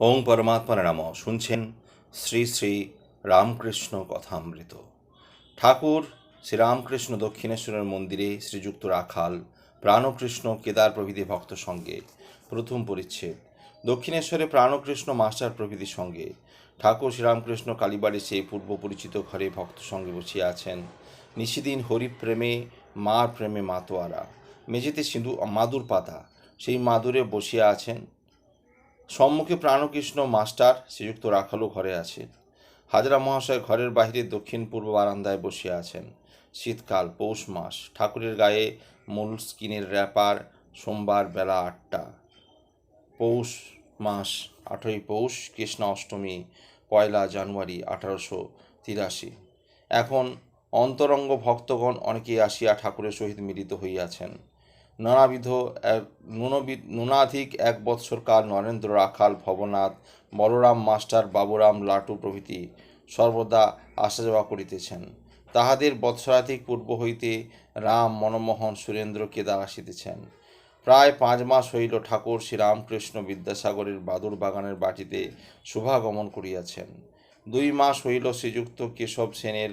ওং পরমাত্মার নাম। শুনছেন শ্রী শ্রী রামকৃষ্ণ কথামৃত। ঠাকুর শ্রীরামকৃষ্ণ দক্ষিণেশ্বরের মন্দিরে শ্রীযুক্ত রাখাল প্রাণকৃষ্ণ কেদার প্রভৃতি ভক্ত সঙ্গে প্রথম পরিচ্ছেদ। দক্ষিণেশ্বরে প্রাণকৃষ্ণ মাস্টার প্রভৃতির সঙ্গে ঠাকুর শ্রীরামকৃষ্ণ কালীবাড়ি সেই পূর্ব পরিচিত ঘরে ভক্ত সঙ্গে বসিয়া আছেন নিশিদিন হরিপ্রেমে মার প্রেমে মাতোয়ারা। মেঝেতে সিঁদু মাদুর পাতা। সেই মাদুরে বসিয়া আছেন সম্মুখে প্রাণকৃষ্ণ মাস্টার শ্রীযুক্ত রাখালও ঘরে আছে হাজরা মহাশয় ঘরের বাহিরে দক্ষিণ পূর্ব বারান্দায় বসিয়া আছেন। শীতকাল, পৌষ মাস, ঠাকুরের গায়ে মূল স্কিনের র্যাপার, সোমবার বেলা আটটা। পৌষ মাস আঠই পৌষ, কৃষ্ণ অষ্টমী, পয়লা জানুয়ারি আঠারোশো তিরাশি। এখন অন্তরঙ্গ ভক্তগণ অনেকেই আসিয়া ঠাকুরের সহিত মিলিত হইয়াছেন। নানাবিধ নুনবিধ, নুনাধিক এক বৎসরকাল নরেন্দ্র রাখাল, ভবনাথ, বলরাম মাস্টার, বাবুরাম লাটু প্রভৃতি সর্বদা আসা যাওয়া করিতেছেন। তাহাদের বৎসরাধিক পূর্ব হইতে রাম মনমোহন সুরেন্দ্র কেদার আসিতেছেন। প্রায় পাঁচ মাস হইল ঠাকুর শ্রীরামকৃষ্ণ বিদ্যাসাগরের বাদুর বাগানের বাটিতে শুভাগমন করিয়াছেন। দুই মাস হইল শ্রীযুক্ত কেশব সেনের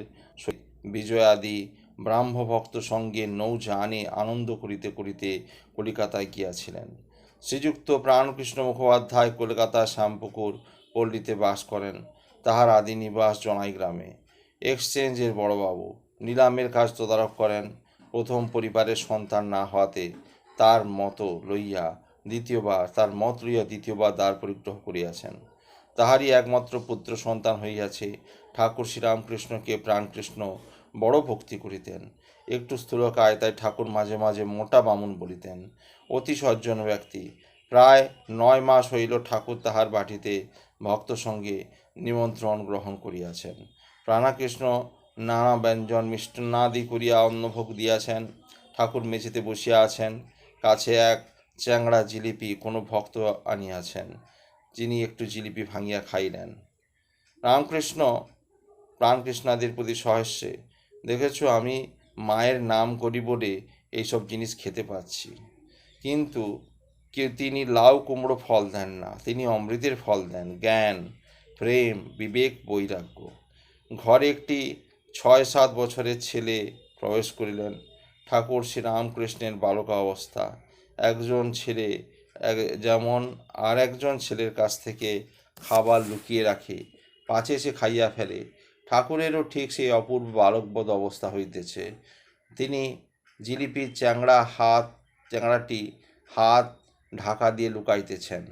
বিজয়াদি ব্রাহ্মভক্ত সঙ্গে নৌযানে আনন্দ করিতে করিতে কলিকাতায় গিয়াছিলেন। শ্রীযুক্ত প্রাণকৃষ্ণ মুখোপাধ্যায় কলকাতা শ্যামপুকুর পল্লীতে বাস করেন, তাহার আদি নিবাস জনাই গ্রামে। এক্সচেঞ্জের বড়বাবু, নিলামের কাজ তদারক করেন, প্রথম পরিবারের সন্তান না হওয়াতে তার মতো লইয়া দ্বিতীয়বার, তার মত লইয়া দ্বিতীয়বার দ্বার পরিগ্রহ করিয়াছেন। তাহারই একমাত্র পুত্র সন্তান হইয়াছে, ঠাকুর শ্রীরামকৃষ্ণকে প্রাণকৃষ্ণ বড় ভক্তি করিতেন। একটু স্থূলকায় তাই ঠাকুর মাঝে মাঝে মোটা বামুন বলিতেন। অতি সজ্জন ব্যক্তি। প্রায় নয় মাস হইল ঠাকুর তাহার বাটিতে ভক্ত সঙ্গে নিমন্ত্রণ গ্রহণ করিয়াছেন। প্রাণাকৃষ্ণ নানা ব্যঞ্জন মিষ্টান্নাদি করিয়া অন্নভোগ দিয়াছেন। ঠাকুর মেঝেতে বসিয়া আছেন। কাছে এক চ্যাংড়া জিলিপি কোনো ভক্ত আনিয়াছেন, যিনি একটু জিলিপি ভাঙিয়া খাইলেন। রামকৃষ্ণ প্রাণকৃষ্ণাদির প্রতি সহস্যে দেখেছ, আমি মায়ের নাম করি বলে এইসব জিনিস খেতে পাচ্ছি। কিন্তু কেউ তিনি লাউ, কুমড়ো ফল দেন না। তিনি অমৃতের ফল দেন। জ্ঞান, প্রেম, বিবেক, বৈরাগ্য। ঘরে একটি ছয় সাত বছরের ছেলে প্রবেশ করিলেন। ঠাকুর শ্রীরামকৃষ্ণের বালকা অবস্থা। একজন ছেলে যেমন আর একজন ছেলের কাছ থেকে খাবার লুকিয়ে রাখে, পাছে সে খাইয়া ফেলে। ঠাকুরেরও ঠিক সেই অপূর্ব বালকবোধ অবস্থা হইতেছে। তিনি জিলিপির চ্যাংড়া হাত, চ্যাংড়াটি হাত ঢাকা দিয়ে লুকাইতেছেন।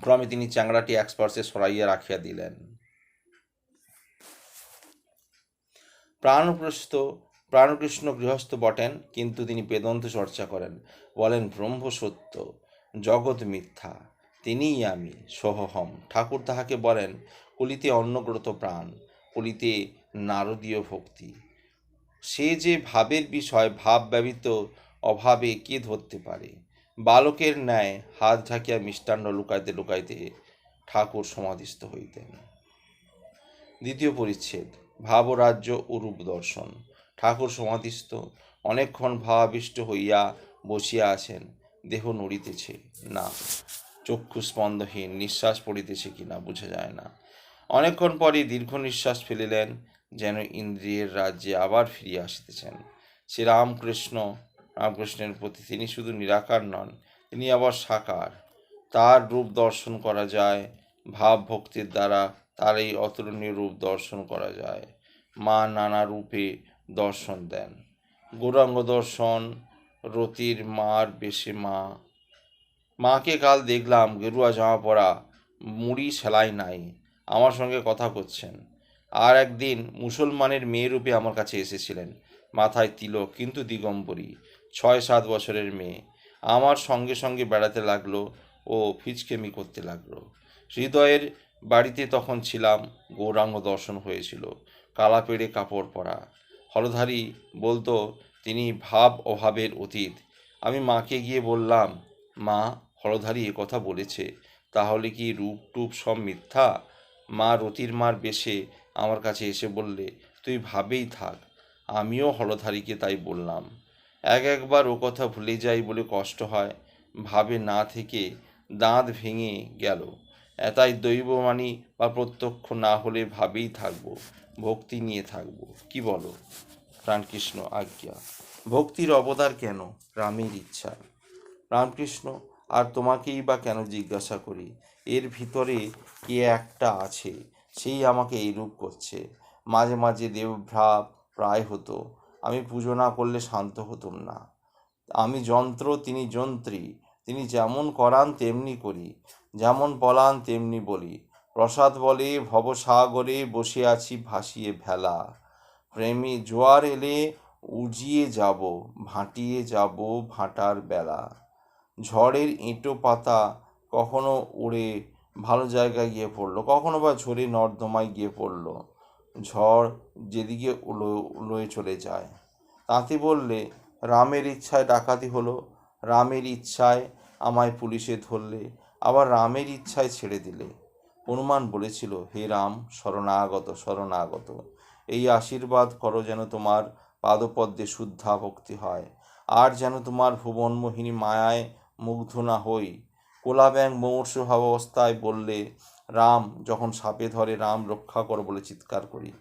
ক্রমে তিনি চ্যাংড়াটি এক স্পর্শে সরাইয়া রাখিয়া দিলেন। প্রাণপ্রস্ত প্রাণকৃষ্ণ গৃহস্থ বটেন, কিন্তু তিনি বেদন্ত চর্চা করেন। বলেন, ব্রহ্ম সত্য, জগৎ মিথ্যা, তিনিই আমি, সোহহম। ঠাকুর তাহাকে বলেন কলিতে অন্নগ্রত প্রাণ কলিতে নারদীয় ভক্তি। সে যে ভাবের বিষয়, ভাব ব্যতীত অভাবে কে ধরতে পারে? বালকের ন্যায় হাত ঢাকিয়া মিষ্টান্ন লুকাইতে লুকাইতে ঠাকুর সমাধিস্থ হইতেন। দ্বিতীয় পরিচ্ছেদ, ভাবরাজ্য ও রূপ দর্শন। ঠাকুর সমাধিস্থ, অনেকক্ষণ ভাবাবিষ্ট হইয়া বসিয়া আছেন, দেহ নড়িতেছে না, চক্ষু স্পন্দহীন, নিঃশ্বাস পড়িতেছে কিনা বোঝা যায় না। অনেকক্ষণ পরই দীর্ঘ নিঃশ্বাস ফেলিলেন, যেন ইন্দ্রিয়ের রাজ্যে আবার ফিরিয়া আসিতেছেন। শ্রীরামকৃষ্ণ রামকৃষ্ণের প্রতি তিনি শুধু নিরাকার নন, তিনি আবার সাকার। তার রূপ দর্শন করা যায় ভাব ভক্তির দ্বারা তার এই অতুলনীয় রূপ দর্শন করা যায়। মা নানা রূপে দর্শন দেন। গৌরাঙ্গ দর্শন, রতির মার বেশে মা। মাকে কাল দেখলাম, গেরুয়া জামা পরা, মুড়ি সেলাই নাই। আমার সঙ্গে কথা করছেন। আর একদিন মুসলমানের মেয়ে রূপে আমার কাছে এসেছিলেন, মাথায় তিলক কিন্তু দিগম্বরী ছয় সাত বছরের মেয়ে। আমার সঙ্গে সঙ্গে বেড়াতে লাগল ও ফিচকেমি করতে লাগল। হৃদয়ের বাড়িতে তখন ছিলাম, গৌরাঙ্গ দর্শন হয়েছিল, কালা পেড়ে কাপড় পরা। হলধারী বলতো, তিনি ভাব অভাবের অতীত। আমি মাকে গিয়ে বললাম, মা, হলধারী কথা বলেছে, তাহলে কি রূপ টুপ সব মিথ্যা? মা রতির মার বেশে আমার কাছে এসে বললে, তুই ভাবেই থাক, আমিও হলধারীকে তাই বললাম। এক একবার ও কথা ভুলে যাই বলে কষ্ট হয়, ভাবে না থেকে দাঁত ভেঙে গেল। এটাই দৈবমানি বা প্রত্যক্ষ না হলে ভাবেই থাকব, ভক্তি নিয়ে থাকব। কি বলো? প্রাণকৃষ্ণ আজ্ঞা। ভক্তির অবতার কেন? রামের ইচ্ছা। রামকৃষ্ণ আর তোমাকেই বা কেন জিজ্ঞাসা করি? এর ভিতরে কে একটা আছে, সেই আমাকে এইরূপ করছে। মাঝে মাঝে দেবভ্রাব প্রায় হতো, আমি পুজো না করলে শান্ত হতুম না। আমি যন্ত্র, তিনি যন্ত্রী, তিনি যেমন করান তেমনি করি, যেমন বলান তেমনি বলি। প্রসাদ বলে ভবসাগরে বসে আছি ভাসিয়ে ভেলা। প্রেমী জোয়ার এলে উজিয়ে যাব, ভাটিয়ে যাব ভাটার বেলা। ঝড়ের এঁটো পাতা কখনো উড়ে ভালো জায়গায় গিয়ে পড়ল, কখনো বা ঝরে নর্দমায় গিয়ে পড়ল। ঝড় যেদিকে উলোয় চলে যায়। তাঁতি বললে, রামের ইচ্ছায় ডাকাতি হলো, রামের ইচ্ছায় আমায় পুলিশে ধরলে, আবার রামের ইচ্ছায় ছেড়ে দিলে। হনুমান বলেছিল, হে রাম, শরণাগত শরণাগত, এই আশীর্বাদ করো যেন তোমার পাদপদ্মে শুদ্ধা ভক্তি হয়। আর যেন তোমার ভুবনমোহিনী মায়ায় মুগ্ধ না হই। কোলা ব্যাং মুমূর্ষ অবস্থায় বললে, রাম, যখন সাপে ধরে, রাম রক্ষা কর বলে চিৎকার করি।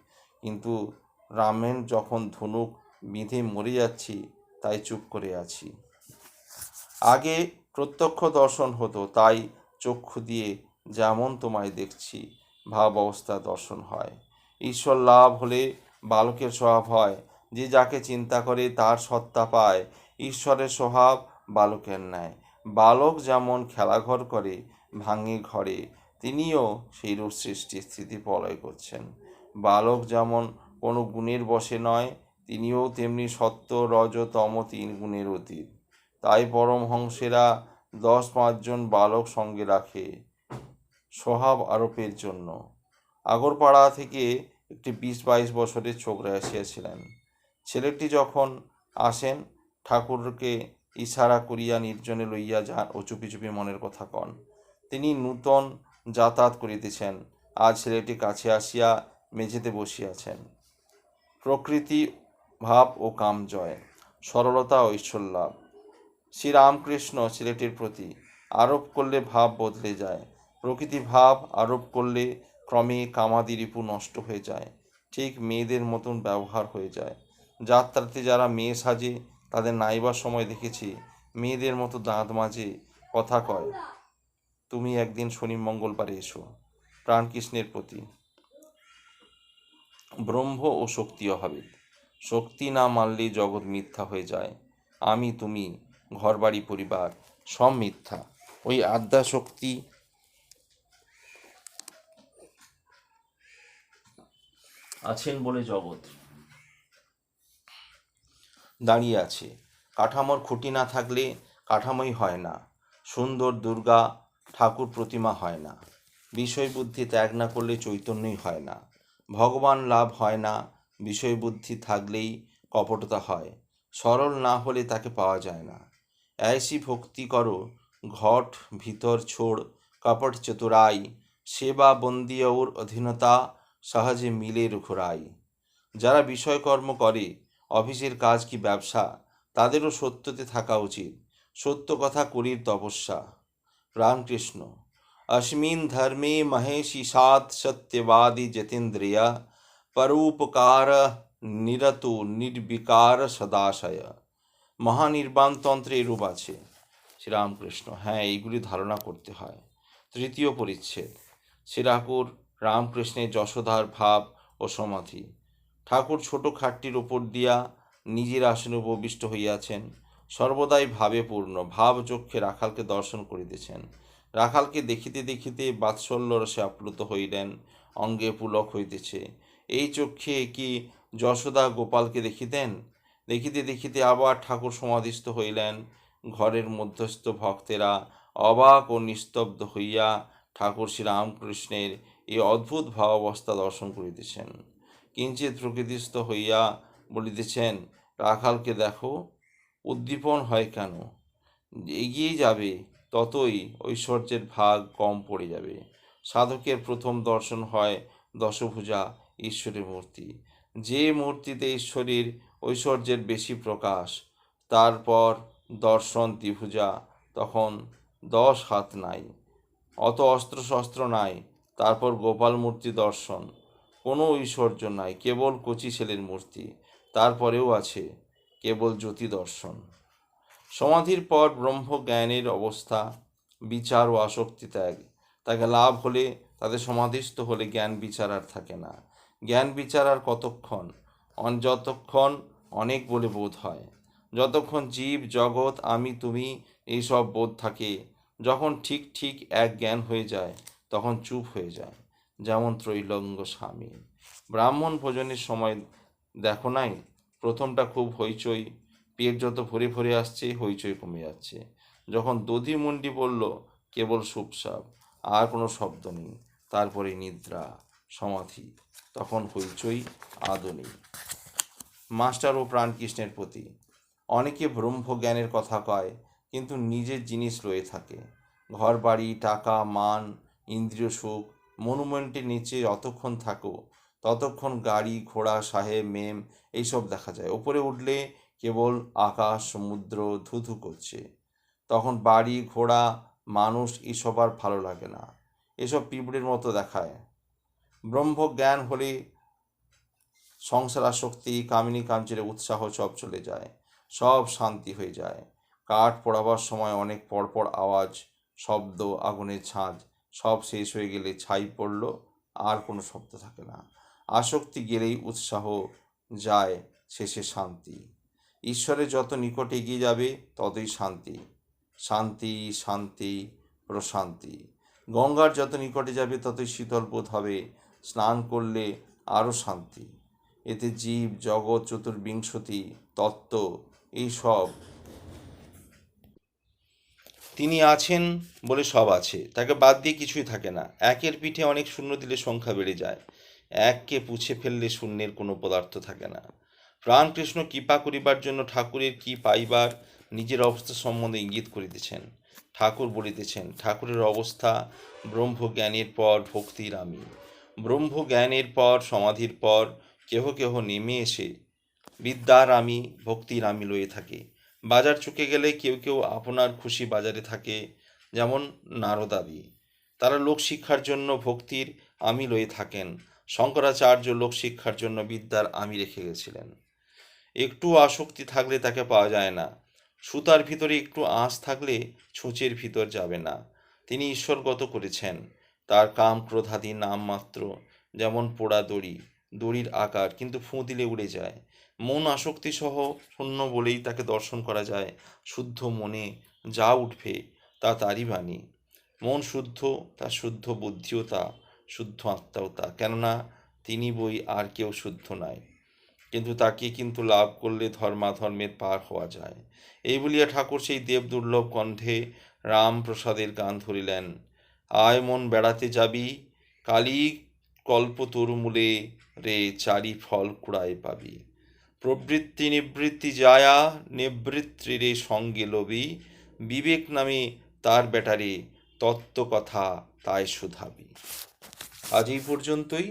কিন্তু রামের যখন ধনুক বিঁধে মরে যাচ্ছি, তাই চুপ করে আছি। আগে প্রত্যক্ষ দর্শন হতো, তাই চক্ষু দিয়ে যেমন তোমায় দেখছি ভাব অবস্থা দর্শন হয়। ঈশ্বর লাভ হলে বালকের স্বভাব হয়, যে যাকে চিন্তা করে তার সত্তা পায়, ঈশ্বরের স্বভাব বালকের ন্যায়। বালক যেমন খেলাঘর করে ভাঙে ঘরে, তিনিও সেইরূপ সৃষ্টি স্থিতি প্রলয় করছেন। বালক যেমন কোনো গুণের বশে নয়, তিনিও তেমনি সত্য, রজ, তম তিন গুণের অতীত। তাই পরমহংসেরা দশ পাঁচজন বালক সঙ্গে রাখে স্বভাব আরোপের জন্য। আগরপাড়া থেকে একটি বিশ বাইশ বছরের ছোকরা এসেছিলেন। ছেলেটি যখন আসেন, ঠাকুরকে ইশারা করিয়া নির্জনে লইয়া যান ও চুপি চুপি মনের কথা কন। তিনি নূতন যাতায়াত করিতেছেন। আজ ছেলেটি কাছে আসিয়া মেঝেতে বসিয়াছেন। প্রকৃতি, ভাব ও কাম জয় সরলতা ও ঈশ্বর শ্রীরামকৃষ্ণ ছেলেটির প্রতি আরোপ করলে ভাব বদলে যায়। প্রকৃতি ভাব আরোপ করলে ক্রমে কামাদি রিপু নষ্ট হয়ে যায়। ঠিক মেয়েদের মতন ব্যবহার হয়ে যায়। যাত্রাতে যারা মেয়ে সাজে তাদের নাইবার সময় দেখেছি, মেয়েদের মতো দাঁত মাঝে কথা কয়। তুমি একদিন শনি মঙ্গলবারে এসো, প্রাণকৃষ্ণের প্রতি। ব্রহ্ম ও শক্তি অভাবে শক্তি না মানলেই জগৎ মিথ্যা হয়ে যায়। আমি, তুমি, ঘরবাড়ি, পরিবার, সব মিথ্যা। ওই আদ্যা শক্তি আছেন বলে জগৎ। দাঁড়িয়ে আছে। কাঠামোর খুঁটি না থাকলে কাঠামোই হয় না। সুন্দর দুর্গা ঠাকুর প্রতিমা হয় না। বিষয় বুদ্ধি ত্যাগ না করলে চৈতন্যই হয় না। ভগবান লাভ হয় না বিষয় বুদ্ধি থাকলেই কপটতা হয়। সরল না হলে তাকে পাওয়া যায় না। ऐसी ভক্তি করো, ঘট, ভিতর ছোড়, কপট চতুরাই, সেবা বন্দি ওর অধীনতা সহজে মিলে রুখরাই। যারা বিষয়কর্ম করে অফিসের কাজ কি ব্যবসা? তাদেরও সত্যতে থাকা উচিত। সত্য কথা করির তপস্যা। রামকৃষ্ণ, অস্মিন ধর্মে মহেশী সাত সত্যবাদী জিতেন্দ্রিয়া, পরোপকার নিরত নির্বিকার সদাশয়। মহানির্বাণতন্ত্রে এরূপ আছে। শ্রীরামকৃষ্ণ হ্যাঁ এইগুলি ধারণা করতে হয়। তৃতীয় পরিচ্ছেদ শ্রীরাকুর রামকৃষ্ণের যশোধার ভাব ও সমাধি। ঠাকুর ছোট খাটটির উপর দিয়া নিজের আসনে উপবিষ্ট হইয়াছেন। সর্বদাই ভাবে পূর্ণ ভাব চক্ষে রাখালকে দর্শন করিতেছেন। রাখালকে দেখিতে দেখিতে বাৎসল্য রসে আপ্লুত হইলেন, অঙ্গে পুলক হইতেছে। এই চক্ষে কি যশোদা গোপালকে দেখিতেন? দেখিতে দেখিতে আবার ঠাকুর সমাধিস্থ হইলেন। ঘরের মধ্যস্থ ভক্তেরা অবাক ও নিস্তব্ধ হইয়া ঠাকুর শ্রীরামকৃষ্ণের এই অদ্ভুত ভাবাবস্থা দর্শন করিতেছেন। কিঞ্চিত প্রকৃতিস্থ হইয়া বলিতেছেন, রাখালকে দেখো, উদ্দীপন হয় কেন? এগিয়ে যাবে, ততই ঐশ্বর্যের ভাগ কম পড়ে যাবে। সাধকের প্রথম দর্শন হয় দশভুজা ঈশ্বরের মূর্তি। যে মূর্তিতে ঈশ্বরের ঐশ্বর্যের বেশি প্রকাশ, তারপর দর্শন ত্রিভুজা, তখন দশ হাত নাই। অত অস্ত্র শস্ত্র নাই, তারপর গোপাল মূর্তি দর্শন। কোনো ঐশ্বর্য নাই, কেবল কচি ছেলের মূর্তি। তারপরেও আছে কেবল জ্যোতি দর্শন সমাধির পর ব্রহ্মজ্ঞানের অবস্থা, বিচার ও আসক্তি ত্যাগ। তাকে লাভ হলে, তাদের সমাধিস্থ হলে জ্ঞান, বিচার আর থাকে না। জ্ঞান, বিচার আর কতক্ষণ? যতক্ষণ অনেক বলে বোধ হয়। যতক্ষণ জীব, জগৎ, আমি, তুমি এইসব বোধ থাকে, যখন ঠিক ঠিক এক জ্ঞান হয়ে যায়, তখন চুপ হয়ে যায়। যেমন ত্রৈলঙ্গ স্বামী। ব্রাহ্মণ ভোজনের সময় দেখো নাই? প্রথমটা খুব হইচই, পেট যত ভরে ভরে আসছে, হইচই কমে যাচ্ছে। যখন দধি মুন্ডি বলল, কেবল সুপসাপ আর কোনো শব্দ নেই, তারপরে নিদ্রা, সমাধি। তখন হইচই আদৌ নেই মাস্টার ও প্রাণকৃষ্ণের প্রতি। অনেকে ব্রহ্মজ্ঞানের কথা কয়, কিন্তু নিজের জিনিস রয়ে থাকে। ঘর বাড়ি টাকা, মান, ইন্দ্রিয় সুখ মনুমেন্টের নিচে যতক্ষণ থাকো, ততক্ষণ গাড়ি, ঘোড়া সাহেব মেম এইসব দেখা যায়। ওপরে উঠলে কেবল আকাশ, সমুদ্র ধুধু করছে। তখন বাড়ি, ঘোড়া, মানুষ এসব আর ভালো লাগে না। এসব পিঁপড়ের মতো দেখায়। ব্রহ্মজ্ঞান হলে সংসার আসক্তি কামিনী কাঞ্চনের উৎসাহ সব চলে যায়। সব শান্তি হয়ে যায়। কাঠ পড়াবার সময় অনেক পরপর আওয়াজ, শব্দ, আগুনের ছাঁচ সব শেষ হয়ে গেলে ছাই পড়ল, আর কোনো শব্দ থাকে না। আসক্তি গেলেই উৎসাহ যায়, শেষে শান্তি। ঈশ্বরের যত নিকট এগিয়ে যাবে, ততই শান্তি। শান্তি শান্তি, প্রশান্তি। গঙ্গার যত নিকটে যাবে, ততই শীতল বোধ হবে। স্নান করলে আরও শান্তি। এতে জীব, জগৎ, চতুর্বিংশতি, তত্ত্ব, এইসব তিনি আছেন বলে সব আছে, তাকে বাদ দিয়ে কিছুই থাকে না। একের পিঠে অনেক শূন্য দিলে সংখ্যা বেড়ে যায় এককে পুছে ফেললে শূন্যের কোনো পদার্থ থাকে না। প্রাণকৃষ্ণ কৃপা করিবার জন্য ঠাকুরের কি পাইবার নিজের অবস্থা সম্বন্ধে ইঙ্গিত করিতেছেন। ঠাকুর বলিতেছেন, ঠাকুরের অবস্থা ব্রহ্মজ্ঞানের পর ভক্তির আমি। ব্রহ্মজ্ঞানের পর সমাধির পর কেহ কেহ নেমে এসে, বিদ্যার আমি, ভক্তির আমি লয়ে থাকে। বাজার চুকে গেলে কেউ কেউ আপনার খুশি বাজারে থাকে, যেমন নারদাদি তারা লোকশিক্ষার জন্য ভক্তির আমি লয়ে থাকেন। শঙ্করাচার্য লোকশিক্ষার জন্য বিদ্যার আমি রেখে গেছিলেন। একটু আসক্তি থাকলে তাকে পাওয়া যায় না। সুতার ভিতরে একটু আঁশ থাকলে ছুঁচের ভিতর যাবে না। তিনি ঈশ্বরগত করেছেন। তার কাম ক্রোধাদি নাম মাত্র, যেমন পোড়া দড়ি, দড়ির আকার কিন্তু ফুঁ দিলে উড়ে যায়। মন আসক্তি সহ শূন্য বলেই তাকে দর্শন করা যায় শুদ্ধ মনে যা উঠবে তা তারই বাণী। মন শুদ্ধ তার শুদ্ধ বুদ্ধিও তা, শুদ্ধ আত্মাও তা। কেননা তিনি বই আর কেউ শুদ্ধ নাই। কিন্তু তাকে কিন্তু লাভ করলে ধর্মাধর্মের পার হওয়া যায়। এই বলিয়া ঠাকুর সেই দেব দুর্লভ কণ্ঠে রামপ্রসাদের গান ধরিলেন। আয় মন বেড়াতে যাবি কালী কল্প তরুমূলে রে চারি ফল কুড়ায় পাবি। প্রবৃত্তি নিবৃত্তি যায়া নিবৃত্তি রে সঙ্গে লবি বিবেক নামে তার ব্যাটারে তত্ত্ব কথা তাই শুধাবি আজ এই পর্যন্তই।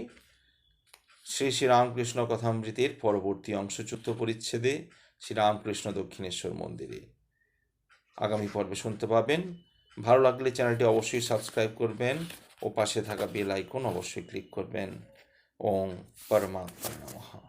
শ্রী শ্রীরামকৃষ্ণ কথামৃতের পরবর্তী অংশ চতুর্থ পরিচ্ছেদে শ্রীরামকৃষ্ণ দক্ষিণেশ্বর মন্দিরে। আগামী পর্বে শুনতে পাবেন। ভালো লাগলে চ্যানেলটি অবশ্যই সাবস্ক্রাইব করবেন ও পাশে থাকা বেল আইকন অবশ্যই ক্লিক করবেন। ওং পরমাত্মা নমঃ